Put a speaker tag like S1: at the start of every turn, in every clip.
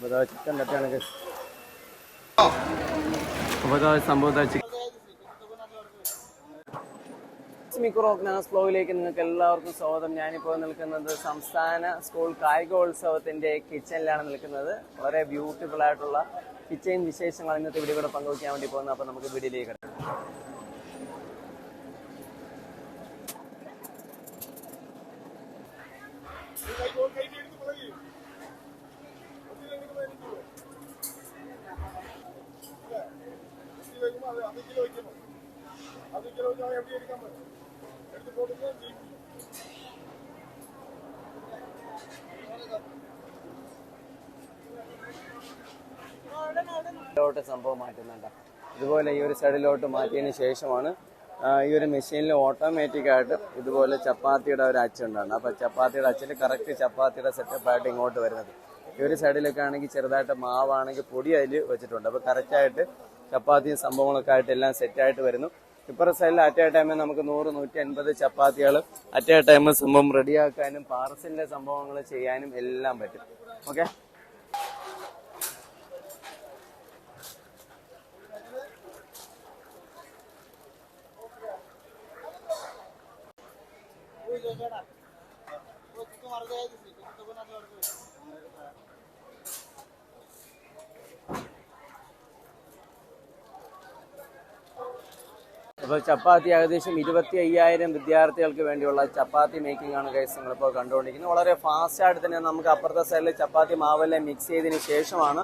S1: അപ്പോൾ ചിക്കൻ നിങ്ങൾക്ക് എല്ലാവർക്കും സ്വാഗതം ഞാനിപ്പോൾ നിൽക്കുന്നത് സംസ്ഥാന സ്കൂൾ കായികോത്സവത്തിന്റെ കിച്ചണിലാണ് നിൽക്കുന്നത് വളരെ ബ്യൂട്ടിഫുൾ ആയിട്ടുള്ള കിച്ചൺ വിശേഷങ്ങൾ ഇന്നത്തെ വീഡിയോ കൂടെ പങ്കുവയ്ക്കാൻ വേണ്ടി പോകുന്നത് അപ്പോൾ നമുക്ക് വീഡിയോയിലേക്ക് സൈഡിലോട്ട് സംഭവം മാറ്റുന്നുണ്ട് ഇതുപോലെ ഈ ഒരു സൈഡിലോട്ട് മാറ്റിയതിന് ശേഷമാണ് ഈ ഒരു മെഷീനിൽ ഓട്ടോമാറ്റിക് ആയിട്ട് ഇതുപോലെ ചപ്പാത്തിയുടെ ഒരു അച്ചുണ്ടാണ് അപ്പൊ ചപ്പാത്തിയുടെ അച്ചിൽ കറക്റ്റ് ചപ്പാത്തിയുടെ സെറ്റപ്പ് ആയിട്ട് ഇങ്ങോട്ട് വരുന്നത്. ഈ ഒരു സൈഡിലൊക്കെ ആണെങ്കിൽ ചെറുതായിട്ട് മാവാണെങ്കിൽ പൊടി അതിൽ വെച്ചിട്ടുണ്ട്. അപ്പൊ കറക്റ്റ് ആയിട്ട് ചപ്പാത്തിയും സംഭവങ്ങളൊക്കെ ആയിട്ട് എല്ലാം സെറ്റായിട്ട് വരുന്നു. ഇപ്പറ സൈഡിൽ അറ്റ് എ ടൈമിൽ നമുക്ക് നൂറ് നൂറ്റി അൻപത് ചപ്പാത്തികൾ അറ്റ് എ ടൈം സംഭവം റെഡിയാക്കാനും പാർസലിന്റെ സംഭവങ്ങൾ ചെയ്യാനും എല്ലാം പറ്റും. ഓക്കെ അപ്പോൾ ചപ്പാത്തി ഏകദേശം ഇരുപത്തി അയ്യായിരം വിദ്യാർത്ഥികൾക്ക് വേണ്ടിയുള്ള ചപ്പാത്തി മേക്കിംഗ് ആണ് കേസ് നിങ്ങളിപ്പോൾ കണ്ടുകൊണ്ടിരിക്കുന്നത്. വളരെ ഫാസ്റ്റ് ആയിട്ട് തന്നെ നമുക്ക് അപ്പുറത്തെ സൈഡിൽ ചപ്പാത്തി മാവെല്ലാം മിക്സ് ചെയ്തതിന് ശേഷമാണ്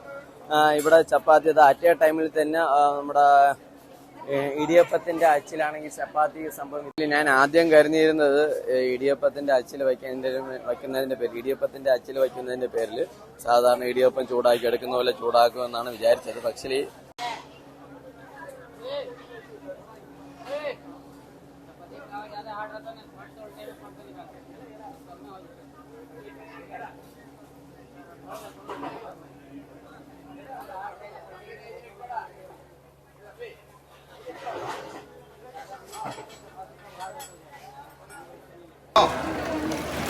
S1: ഇവിടെ ചപ്പാത്തി അത് അറ്റേ ടൈമിൽ തന്നെ നമ്മുടെ ഇടിയപ്പത്തിന്റെ അച്ചിലാണെങ്കിൽ ചപ്പാത്തി സംഭവം ഞാൻ ആദ്യം കരുതിയിരുന്നത് ഇടിയപ്പത്തിന്റെ അച്ചിൽ വയ്ക്കുന്നതിന്റെ വയ്ക്കുന്നതിന്റെ പേരിൽ ഇടിയപ്പത്തിന്റെ അച്ചിൽ വയ്ക്കുന്നതിന്റെ പേരിൽ സാധാരണ ഇടിയപ്പം ചൂടാക്കി എടുക്കുന്ന പോലെ ചൂടാക്കുമെന്നാണ് വിചാരിച്ചത്. പക്ഷേ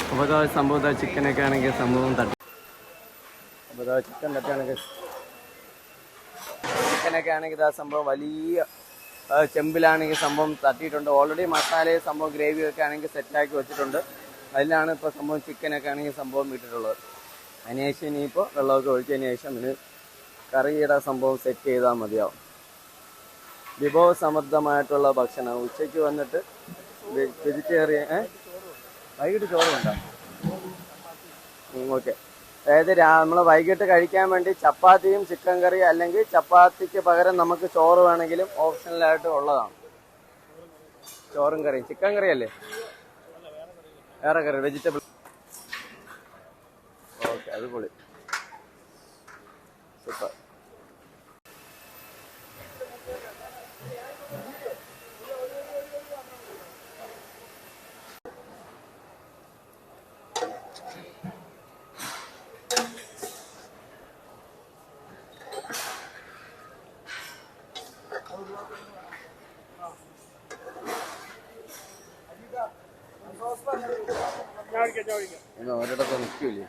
S1: അപ്പോൾ ഇതാ സംഭവം ഇതാ ചിക്കനൊക്കെ ആണെങ്കിൽ സംഭവം തട്ടി. അപ്പോൾ ഇതാ ചിക്കൻ തട്ടാണെങ്കിൽ ചിക്കനൊക്കെ ആണെങ്കിൽ ഇതാ സംഭവം വലിയ ആ, ചെമ്പിലാണെങ്കിൽ സംഭവം തട്ടിയിട്ടുണ്ട്. ഓൾറെഡി മസാലയും സംഭവം ഗ്രേവിയൊക്കെ ആണെങ്കിൽ സെറ്റാക്കി വെച്ചിട്ടുണ്ട്. അതിലാണ് ഇപ്പോൾ സംഭവം ചിക്കനൊക്കെ ആണെങ്കിൽ സംഭവം ഇട്ടിട്ടുള്ളത്. അതിനുശേഷം ഇനിയിപ്പോൾ വെള്ളമൊക്കെ ഒഴിച്ചതിന് ശേഷം ഇതിന് കറിയുടെ സംഭവം സെറ്റ് ചെയ്താൽ മതിയാവും. വിഭവസമൃദ്ധമായിട്ടുള്ള ഭക്ഷണം. ഉച്ചയ്ക്ക് വന്നിട്ട് വെജിറ്റേറിയൻ വൈകിട്ട് ചോറ് വേണ്ട ഓക്കെ അതായത് നമ്മൾ വൈകിട്ട് കഴിക്കാൻ വേണ്ടി ചപ്പാത്തിയും ചിക്കൻ കറി അല്ലെങ്കിൽ ചപ്പാത്തിക്ക് പകരം നമുക്ക് ചോറ് വേണമെങ്കിലും ഓപ്ഷനലായിട്ട് ഉള്ളതാണ്. ചോറും കറിയും. ചിക്കൻ കറി അല്ലേ? വേറെ കറി വെജിറ്റബിൾ ഓക്കെ അടിപൊളി. സൂപ്പർ. ഒരിടത്ത് നിൽക്കൂലേ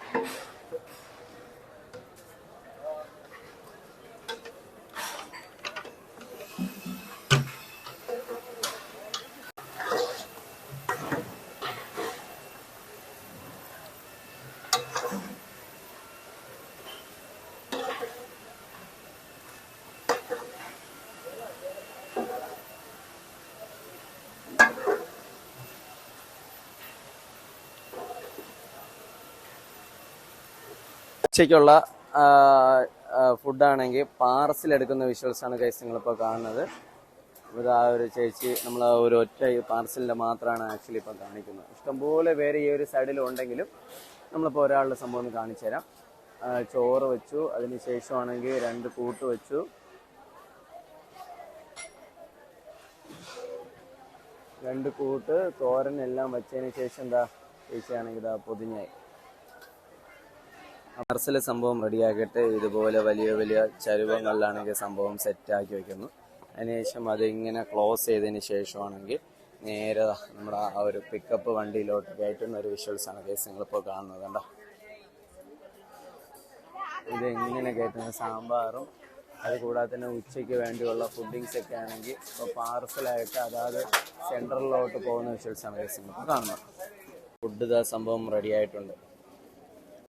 S1: ഉച്ചയ്ക്കുള്ള ഫുഡാണെങ്കിൽ പാർസൽ എടുക്കുന്ന വിഷ്വൽസ് ആണ് കൈസ് നിങ്ങളിപ്പോൾ കാണുന്നത്. ഇത് ആ ഒരു ചേച്ചി നമ്മൾ ഒരു ഒറ്റ പാർസലിന്റെ മാത്രമാണ് ആക്ച്വലി ഇപ്പം കാണിക്കുന്നത്. ഇഷ്ടംപോലെ പേര് ഈ ഒരു സൈഡിൽ ഉണ്ടെങ്കിലും നമ്മളിപ്പോൾ ഒരാളുടെ സംഭവം ഒന്ന് കാണിച്ചു തരാം. ചോറ് വെച്ചു അതിന് ശേഷമാണെങ്കിൽ രണ്ട് കൂട്ട് വെച്ചു. രണ്ട് കൂട്ട് തോരൻ എല്ലാം വെച്ചതിന് ശേഷം എന്താ ചേച്ചിയാണെങ്കിൽ ഇതാ പൊതിഞ്ഞായി പാർസൽ സംഭവം റെഡിയാക്കട്ടെ ഇതുപോലെ വലിയ വലിയ ചരുവങ്ങളിലാണെങ്കിൽ സംഭവം സെറ്റാക്കി വെക്കുന്നു. അതിനുശേഷം അതിങ്ങനെ ക്ലോസ് ചെയ്തതിന് ശേഷമാണെങ്കിൽ നേരെ നമ്മുടെ ആ ഒരു പിക്കപ്പ് വണ്ടിയിലോട്ട് കയറ്റുന്ന ഒരു വിഷ്വൽസാണ് കേസ് നിങ്ങളിപ്പോൾ കാണുന്നത് കണ്ടോ? ഇത് എങ്ങനെ കയറ്റുന്ന സാമ്പാറും അത് കൂടാതെ തന്നെ ഉച്ചയ്ക്ക് വേണ്ടിയുള്ള ഫുഡിങ്സ് ഒക്കെ ആണെങ്കിൽ ഇപ്പോൾ പാർസലായിട്ട് അതായത് സെൻട്രലിലോട്ട് പോകുന്ന വിഷ്വൽസാണ് കേസ് നിങ്ങൾക്ക് കാണുന്നത്. ഫുഡ് ഇതാ സംഭവം റെഡി ആയിട്ടുണ്ട്